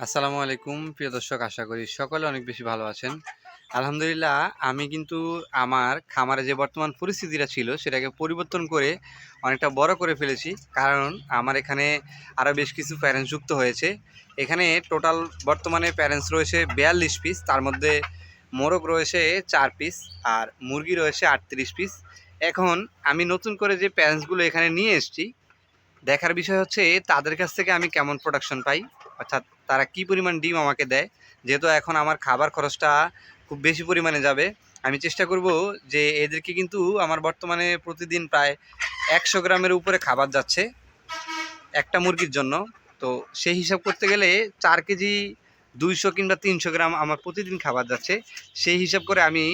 আসসালামু আলাইকুম, প্রিয় দর্শক, আশা করি সকলে অনেক বেশি ভালো আছেন। আলহামদুলিল্লাহ, আমি কিন্তু আমার খামারে যে বর্তমান পরিস্থিতিটা ছিল, সেটাকে পরিবর্তন করে অনেকটা বড় করে ফেলেছি। কারণ আমার এখানে আরও বেশ কিছু প্যারেন্টস যুক্ত হয়েছে। এখানে টোটাল বর্তমানে প্যারেন্টস রয়েছে বিয়াল্লিশ পিস তার মধ্যে মোরগ রয়েছে চার পিস আর মুরগি রয়েছে আটত্রিশ পিস এখন আমি নতুন করে যে প্যারেন্টসগুলো এখানে নিয়ে এসেছি দেখার বিষয় হচ্ছে, তাদের কাছ থেকে আমি কেমন প্রোডাকশন পাই? অর্থাৎ তারা কি পরিমাণ ডিম আমাকে দেয়? যেহেতু এখন আমার খাবার খরচটা খুব বেশি পরিমাণে যাবে, আমি চেষ্টা করব যে এদেরকে কিন্তু আমার বর্তমানে প্রতিদিন প্রায় একশো গ্রামের উপরে খাবার যাচ্ছে একটা মুরগির জন্য। তো সেই হিসাব করতে গেলে চার কেজি দুইশো কিংবা তিনশো গ্রাম আমার প্রতিদিন খাবার যাচ্ছে। সেই হিসাব করে আমি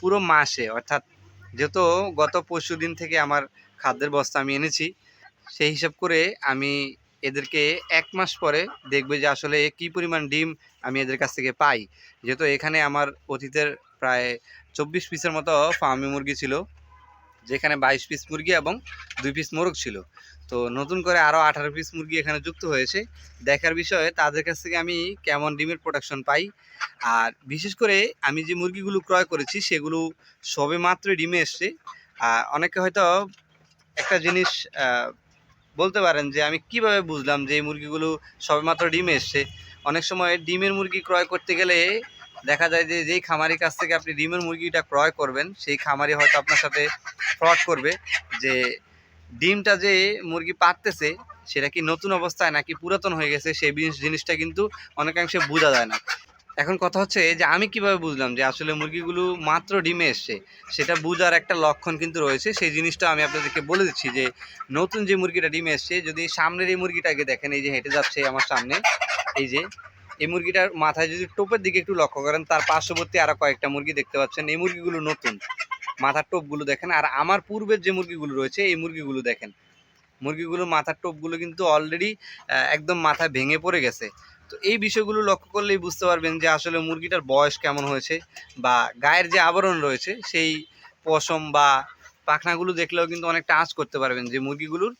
পুরো মাসে, অর্থাৎ যেহেতু গত পরশু দিন থেকে আমার খাদ্যের বস্তা আমি এনেছি সেই হিসাব করে আমি এদেরকে এক মাস পরে দেখবে যে আসলে কি পরিমাণ ডিম আমি এদের কাছ থেকে পাই। যেহেতু এখানে আমার অতীতের প্রায় চব্বিশ পিসের মতো ফার্মি মুরগি ছিল, যেখানে বাইশ পিস মুরগি এবং দুই পিস মোরগ ছিল। তো নতুন করে আরও আঠারো পিস মুরগি এখানে যুক্ত হয়েছে। দেখার বিষয়ে, তাদের কাছ থেকে আমি কেমন ডিমের প্রোডাকশন পাই? আর বিশেষ করে আমি যে মুরগিগুলো ক্রয় করেছি, সেগুলো সবে মাত্র ডিমে এসছে। আর অনেকে হয়তো একটা জিনিস বলতে পারেন যে আমি কীভাবে বুঝলাম যে এই মুরগিগুলো সবেমাত্র ডিম এসছে? অনেক সময় ডিমের মুরগি ক্রয় করতে গেলে দেখা যায় যে যেই খামারির কাছ থেকে আপনি ডিমের মুরগিটা ক্রয় করবেন, সেই খামারি হয়তো আপনার সাথে ফ্রড করবে যে ডিমটা যে মুরগি পাততেছে সেটা কি নতুন অবস্থায় নাকি পুরাতন হয়ে গেছে? সেই জিনিসটা কিন্তু অনেকাংশে বোঝা যায় না। এখন কথা হচ্ছে যে, আমি কীভাবে বুঝলাম যে, আসলে মুরগিগুলো মাত্র ডিমে এসছে? সেটা বুঝার একটা লক্ষণ কিন্তু রয়েছে। সেই জিনিসটা আমি আপনাদেরকে বলে দিচ্ছি যে, নতুন যে মুরগিটা ডিমে এসছে, যদি সামনের এই মুরগিটাকে দেখেন, এই যে হেঁটে যাচ্ছে আমার সামনে, এই যে, এই মুরগিটার মাথায় যদি টোপের দিকে একটু লক্ষ্য করেন, তার পার্শ্ববর্তী আরও কয়েকটা মুরগি দেখতে পাচ্ছেন। এই মুরগিগুলো নতুন। মাথার টোপগুলো দেখেন। আর আমার পূর্বের যে মুরগিগুলো রয়েছে, এই মুরগিগুলো দেখেন। মুরগিগুলো মাথার টোপগুলো কিন্তু অলরেডি একদম মাথায় ভেঙে পড়ে গেছে। তো এই বিষয়গুলো লক্ষ্য করলেই বুঝতে পারবেন যে আসলে মুরগিটার বয়স কেমন হয়েছে বা গায়ের যে আবরণ রয়েছে, সেই পশম বা পাখনাগুলো দেখলেও কিন্তু অনেকটা আঁচ করতে পারবেন যে মুরগিগুলোর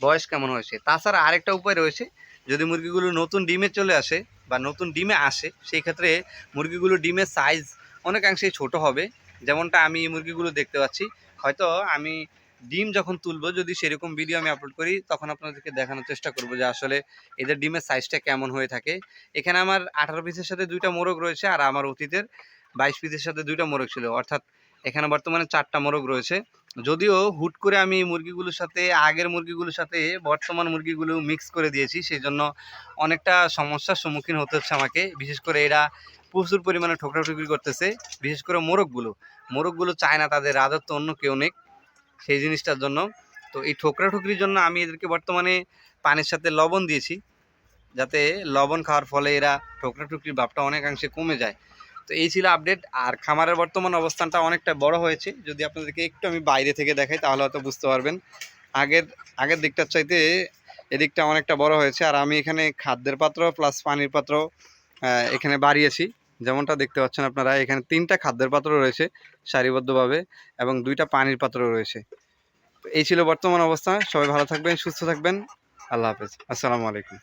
বয়স কেমন হয়েছে। তাছাড়া আরেকটা উপায় রয়েছে, যদি মুরগিগুলো নতুন ডিমে চলে আসে বা নতুন ডিমে আসে, সেই ক্ষেত্রে মুরগিগুলো ডিমের সাইজ অনেকাংশেই ছোট হবে। যেমনটা আমি মুরগিগুলো দেখতে পাচ্ছি, হয়তো আমি ডিম যখন তুলবো, যদি সেরকম ভিডিও আমি আপলোড করি, তখন আপনাদেরকে দেখানোর চেষ্টা করব যে আসলে এদের ডিমের সাইজটা কেমন হয়ে থাকে। এখানে আমার আঠারো পিসের সাথে দুইটা মোরগ রয়েছে, আর আমার অতীতের বাইশ পিসের সাথে দুইটা মোরগ ছিল। অর্থাৎ এখানে বর্তমানে চারটা মোরগ রয়েছে। যদিও হুট করে আমি মুরগিগুলোর সাথে, আগের মুরগিগুলোর সাথে বর্তমান মুরগিগুলো মিক্স করে দিয়েছি সেই জন্য অনেকটা সমস্যার সম্মুখীন হতে হচ্ছে আমাকে। বিশেষ করে এরা প্রচুর পরিমাণে ঠোকরাঠুকরি করতেছে, বিশেষ করে মোরগগুলো। মোরগগুলো চায় না তাদের রাজত্ব অন্য কেউ নেই সেই জিনিসটার জন্য। তো এই ঠোকরা ঠোকরাঠুকরির জন্য আমি এদেরকে বর্তমানে পানির সাথে লবণ দিয়েছি, যাতে লবণ খাওয়ার ফলে এরা ঠোকরা ঠোকরাঠুকরির ভাবটা অনেকাংশে কমে যায়। তো এই ছিল আপডেট। আর খামারের বর্তমান অবস্থানটা অনেকটা বড় হয়েছে। যদি আপনাদেরকে একটু আমি বাইরে থেকে দেখাই, তাহলে হয়তো বুঝতে পারবেন। আগের আগের দিকটার চাইতে এদিকটা অনেকটা বড় হয়েছে। আর আমি এখানে খাদ্যের পাত্র প্লাস পানির পাত্র এখানে বাড়িয়েছি। যেমনটা দেখতে পাচ্ছেন আপনারা, এখানে তিনটা খাদ্যের পাত্র রয়েছে সারিবদ্ধভাবে এবং দুইটা পানির পাত্র রয়েছে। এই ছিল বর্তমান অবস্থা। সবাই ভালো থাকবেন, সুস্থ থাকবেন। আল্লাহ হাফেজ। আসসালামু আলাইকুম।